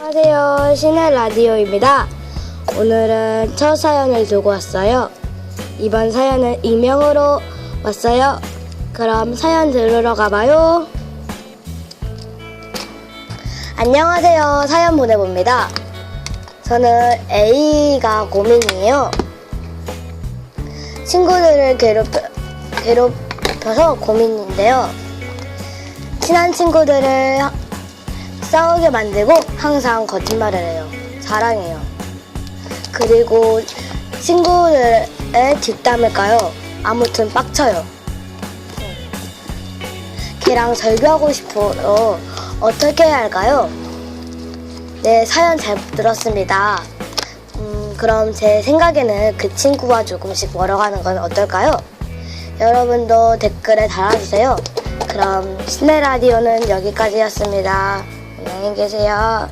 안녕하세요. 신의 라디오입니다. 오늘은 첫 사연을 두고 왔어요. 이번 사연은 익명으로 왔어요. 그럼 사연 들으러 가봐요. 안녕하세요. 사연 보내봅니다. 저는 A가 고민이에요. 친구들을 괴롭혀, 괴롭혀서 고민인데요. 친한 친구들을 싸우게 만들고 항상 거짓말을 해요. 자랑해요. 그리고 친구들의 뒷담을 까요. 아무튼 빡쳐요. 걔랑 절교하고 싶어요. 어떻게 해야 할까요? 네, 사연 잘 들었습니다. 음, 그럼 제 생각에는 그 친구와 조금씩 멀어가는 건 어떨까요? 여러분도 댓글에 달아주세요. 그럼 신의 라디오는 여기까지였습니다. 안녕히 계세요.